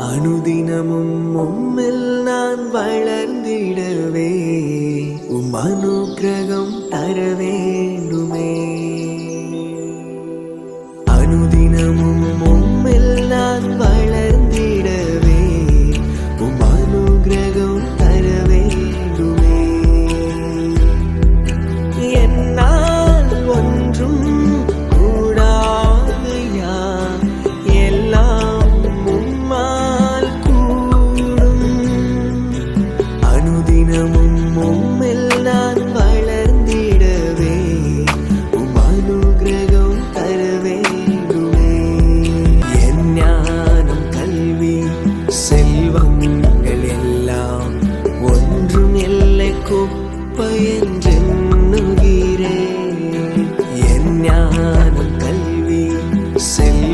അനുദിനമും ഉമ്മിൽ നാൻ വളർന്നിടവേ. ഉമ്മനുഗ്രഹം തരവേണ്ടുമേ. അനുദിനമും அப்ப என்றெண்ணுகிறேன் என் ஞானம் கல்வி செல்வ